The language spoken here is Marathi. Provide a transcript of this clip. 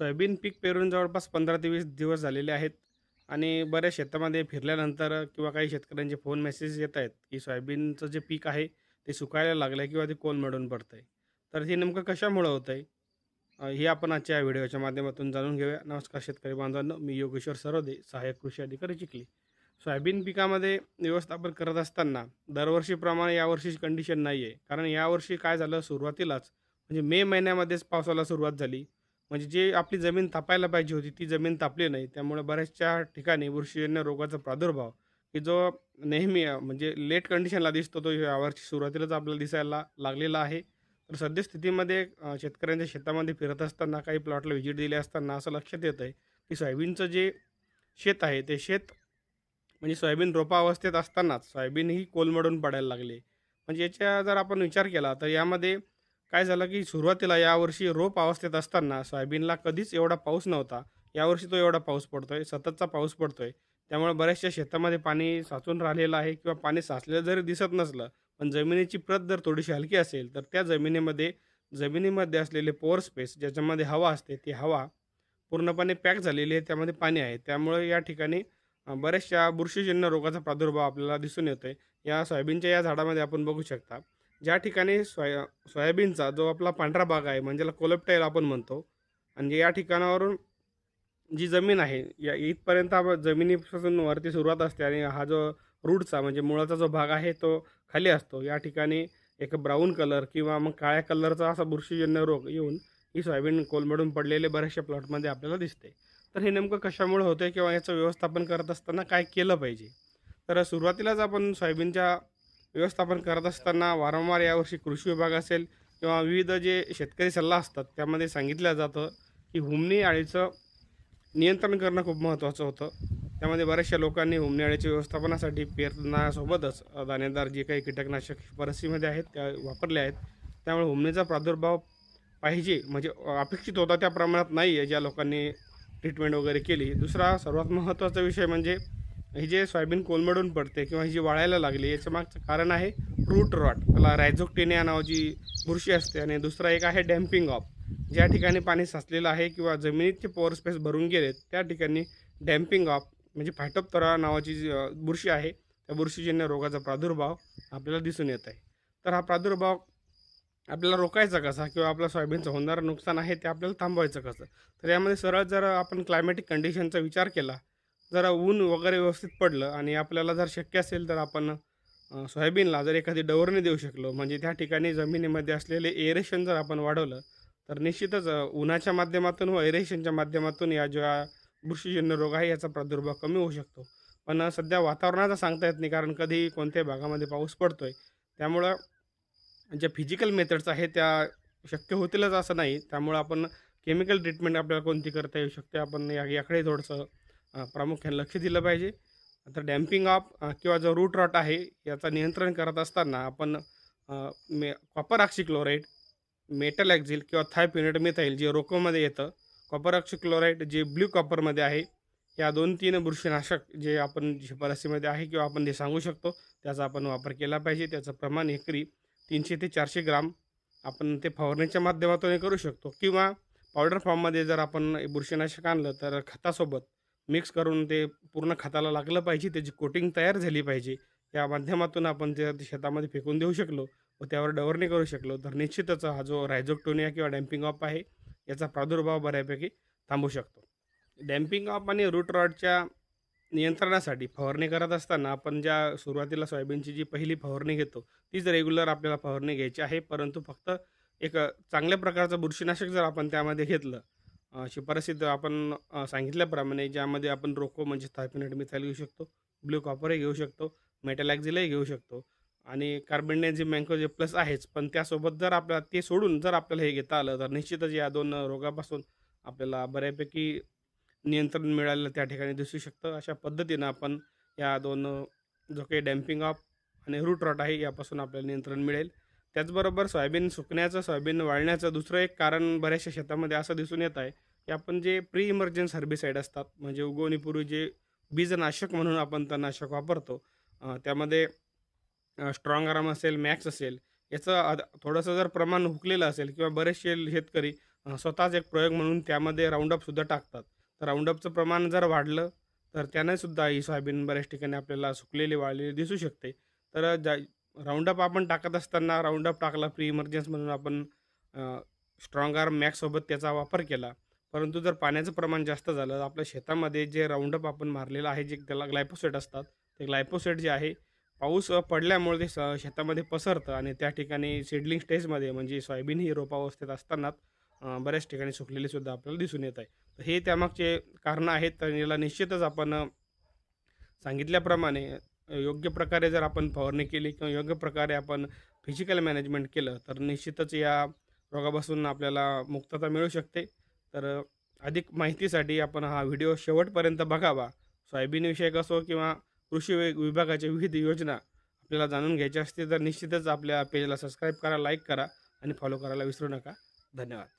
सोयाबीन पीक पेरून जवळपास पंधरा ते वीस दिवस झालेले आहेत. आणि बऱ्याच शेतामध्ये फिरल्यानंतर किंवा काही शेतकऱ्यांचे फोन मेसेज येत आहेत की सोयाबीनचं जे पीक आहे ते सुकायला लागलं आहे किंवा ते कोलमडून पडतं आहे तर हे नेमकं कशामुळं होतं आहे हे आपण आजच्या या व्हिडिओच्या माध्यमातून जाणून घेऊया. नमस्कार शेतकरी बांधवांनो मी योगेश्वर सरोदे सहाय्यक कृषी अधिकारी चिखली. सोयाबीन पिकामध्ये व्यवस्थापन करत असताना दरवर्षीप्रमाणे यावर्षीची कंडिशन नाही आहे कारण यावर्षी काय झालं? सुरुवातीलाच म्हणजे मे महिन्यामध्येच पावसाला सुरुवात झाली. म्हणजे जे आपली जमीन तापायला पाहिजे होती ती जमीन तापली नाही. त्यामुळे बऱ्याचशा ठिकाणी बुरशीजन्य रोगाचा प्रादुर्भाव की जो नेहमी म्हणजे लेट कंडिशनला दिसतो तो यावर्षी सुरुवातीलाच आपल्याला दिसायला लागलेला आहे. तर सद्यस्थितीमध्ये शेतकऱ्यांच्या शेतामध्ये फिरत असताना काही प्लॉटला व्हिजिट दिले असताना असं लक्षात येतं आहे की सोयाबीनचं जे शेत आहे ते शेत म्हणजे सोयाबीन रोपा अवस्थेत असतानाच सोयाबीन ही कोलमडून पडायला लागले. म्हणजे याचा जर आपण विचार केला तर यामध्ये काय झालं की सुरुवातीला यावर्षी रोप अवस्थेत असताना सोयाबीनला कधीच एवढा पाऊस नव्हता. यावर्षी तो एवढा पाऊस पडतोय सततचा पाऊस पडतोय. त्यामुळे बऱ्याचशा शेतामध्ये पाणी साचून राहिलेलं आहे किंवा पाणी साचलेलं जरी दिसत नसलं पण जमिनीची प्रत जर थोडीशी हलकी असेल तर त्या जमिनीमध्ये जमिनीमध्ये असलेले पोअर स्पेस ज्याच्यामध्ये हवा असते ती हवा पूर्णपणे पॅक झालेली आहे त्यामध्ये पाणी आहे. त्यामुळे या ठिकाणी बऱ्याचशा बुरशीजन्य रोगाचा प्रादुर्भाव आपल्याला दिसून येतो आहे या सोयाबीनच्या या झाडामध्ये आपण बघू शकता. ज्या ठिकाणी सोया सोयाबीनचा जो आपला पांढरा भाग आहे म्हणजे कोलपटाईल आपण म्हणतो आणि या ठिकाणावरून जी जमीन आहे या इथपर्यंत आपण जमिनीपासून वरती सुरुवात असते आणि हा जो रूटचा म्हणजे मुळाचा जो भाग आहे तो खाली असतो. या ठिकाणी एक ब्राऊन कलर किंवा मग काळ्या कलरचा असा बुरशीजन्य रोग येऊन ही सोयाबीन कोलमडून पडलेले बऱ्याचशा प्लॉटमध्ये आपल्याला दिसते. तर हे नेमकं कशामुळे होतं किंवा याचं व्यवस्थापन करत असताना काय केलं पाहिजे? तर सुरुवातीलाच आपण सोयाबीनच्या व्यवस्थापन करत असताना वारंवार यावर्षी कृषी विभाग असेल किंवा विविध जे शेतकरी सल्ला असतात त्यामध्ये सांगितलं जातं की हुमणी आळीचं नियंत्रण करणं खूप महत्त्वाचं होतं. त्यामध्ये बऱ्याचशा लोकांनी हुमणी आळीच्या व्यवस्थापनासाठी पेरणासोबतच दाणेदार जे काही कीटकनाशक परिस्थितीमध्ये आहेत त्या वापरले आहेत. त्यामुळे हुमणीचा प्रादुर्भाव पाहिजे म्हणजे अपेक्षित होता त्या प्रमाणात नाही आहे ज्या लोकांनी ट्रीटमेंट वगैरे केली. दुसरा सर्वात महत्त्वाचा विषय म्हणजे हे जे सोयाबीन कोलमडून पडते किंवा ही जी वाळायला लागली याचं मागचं कारण आहे रूट रॉट त्याला रायझोक्टेनिया नावाची बुरशी असते आणि दुसरा एक आहे डॅम्पिंग ऑफ ज्या ठिकाणी पाणी साचलेलं आहे किंवा जमिनीतचे पॉवर स्पेस भरून गेलेत त्या ठिकाणी डॅम्पिंग ऑफ म्हणजे फायटोप्तरा नावाची जी बुरशी आहे त्या बुरशीजन्य रोगाचा प्रादुर्भाव आपल्याला दिसून येत आहे. तर हा प्रादुर्भाव आपल्याला रोखायचा कसा किंवा आपल्या सोयाबीनचं होणारं नुकसान आहे ते आपल्याला थांबवायचं कसं? तर यामध्ये सरळ जर आपण क्लायमॅटिक कंडिशनचा विचार केला जरा ऊन वगैरे व्यवस्थित पडलं आणि आपल्याला जर शक्य असेल तर आपण सोयाबीनला जर एखादी डवरणी देऊ शकलो म्हणजे त्या ठिकाणी जमिनीमध्ये असलेले एरेशन जर आपण वाढवलं तर निश्चितच उन्हाच्या माध्यमातून व एरेशनच्या माध्यमातून या ज्या बुरशीजन्य रोग आहे याचा प्रादुर्भाव कमी होऊ शकतो. पण सध्या वातावरणाचा सांगता येत नाही कारण कधी कोणत्याही भागामध्ये पाऊस पडतो आहे त्यामुळं ज्या फिजिकल मेथड्स आहेत त्या शक्य होतीलच असं नाही. त्यामुळं आपण केमिकल ट्रीटमेंट आपल्याला कोणती करता येऊ शकते? आपण या याकडे थोडंसं प्रामुख्याने लक्ष दिलं पाहिजे. तर डॅम्पिंग ऑफ किंवा जो रूट रॉट आहे याचं नियंत्रण करत असताना आपण मे कॉपर ऑक्सिक्लोराईड मेटल ॲक्झिल किंवा थायपिनेट मेथाईल जे रोकोमध्ये येतं कॉपर ऑक्सिक्लोराईड जे ब्ल्यू कॉपरमध्ये आहे या दोन तीन बुरशीनाशक जे आपण शिफारसीमध्ये आहे किंवा आपण जे सांगू शकतो त्याचा आपण वापर केला पाहिजे. त्याचं प्रमाण एकरी तीनशे ते चारशे ग्राम आपण ते फवारणीच्या माध्यमातून करू शकतो. किंवा पावडर फॉर्ममध्ये जर आपण बुरशीनाशक आणलं तर खतासोबत मिक्स करून ते पूर्ण खताला लागलं पाहिजे त्याची कोटिंग तयार झाली पाहिजे. या माध्यमातून आपण त्या शेतामध्ये फेकून देऊ शकलो व त्यावर डवरणी करू शकलो तर निश्चितच हा जो रायझोक्टोनिया किंवा डॅम्पिंग ऑफ आहे याचा प्रादुर्भाव बऱ्यापैकी थांबू शकतो. डॅम्पिंग ऑफ आणि रूट रॉडच्या नियंत्रणासाठी फवारणी करत असताना आपण ज्या सुरुवातीला सोयाबीनची जी पहिली फवारणी घेतो तीच रेग्युलर आपल्याला फवारणी घ्यायची आहे परंतु फक्त एक चांगल्या प्रकारचं बुरशीनाशक जर आपण त्यामध्ये घेतलं अ, आपण सांगितल्याप्रमाणे ज्यामध्ये आपण रोको म्हणजे थायफिनेट मिथाईल घेऊ शकतो ब्ल्यू कॉपरही घेऊ शकतो मेटॅलॅक्झिलही घेऊ शकतो आणि कार्बनडायझिम मँको जे प्लस आहेच पण त्यासोबत जर आपल्याला ते सोडून जर आपल्याला हे घेता आलं तर निश्चितच या दोन रोगापासून आपल्याला बऱ्यापैकी नियंत्रण मिळालं त्या ठिकाणी दिसू शकतं. अशा पद्धतीनं आपण या दोन जो काही डॅम्पिंग ऑफ आणि रूट रॉट आहे यापासून आपल्याला नियंत्रण मिळेल. त्याचबरोबर सोयाबीन सुकण्याचं सोयाबीन वाळण्याचं दुसरं एक कारण बऱ्याचशा शेतामध्ये असं दिसून येत आहे की आपण जे प्री इमर्जन्स हर्बिसाईड असतात म्हणजे उगवणीपूर्वी जे बीजनाशक म्हणून आपण तणनाशक वापरतो त्यामध्ये स्ट्रॉंग आराम असेल मॅक्स असेल याचं आद- थोडंसं जर प्रमाण हुकलेलं असेल किंवा बरेचसे शेतकरी स्वतःच एक प्रयोग म्हणून त्यामध्ये राऊंडअपसुद्धा टाकतात. तर राऊंडअपचं प्रमाण जर वाढलं तर त्यानेसुद्धा ही सोयाबीन बऱ्याच ठिकाणी आपल्याला सुकलेली वाळलेली दिसू शकते. तर ज्या राऊंडअप आपण टाकत असताना राऊंडअप टाकला प्री इमर्जन्स म्हणून आपण स्ट्रॉंग आर्म मॅक्ससोबत त्याचा वापर केला. परंतु जर पाण्याचं प्रमाण जास्त झालं आपल्या शेतामध्ये जे राऊंडअप आपण मारलेलं आहे जे त्याला ग्लायपोसेट असतात ते ग्लायपोसेट जे आहे पाऊस पडल्यामुळे ते स शेतामध्ये पसरतं आणि त्या ठिकाणी सीडलिंग स्टेजमध्ये म्हणजे सोयाबीन ही रोपावस्थेत असतानाच बऱ्याच ठिकाणी सुकलेली सुद्धा आपल्याला दिसून येत आहे. तर हे त्यामागचे कारणं आहेत तर याला निश्चितच आपण सांगितल्याप्रमाणे योग्य प्रकारे जर आपण फवारणी केली किंवा योग्य प्रकारे आपण फिजिकल मॅनेजमेंट केलं तर निश्चितच या रोगापासून आपल्याला मुक्तता मिळू शकते. तर अधिक माहितीसाठी आपण हा व्हिडिओ शेवटपर्यंत बघावा. सोयाबीनविषयक असो किंवा कृषी वि विभागाच्या विविध योजना आपल्याला जाणून घ्यायच्या असतील तर निश्चितच आपल्या पेजला सबस्क्राईब करा लाईक करा आणि फॉलो करायला विसरू नका. धन्यवाद.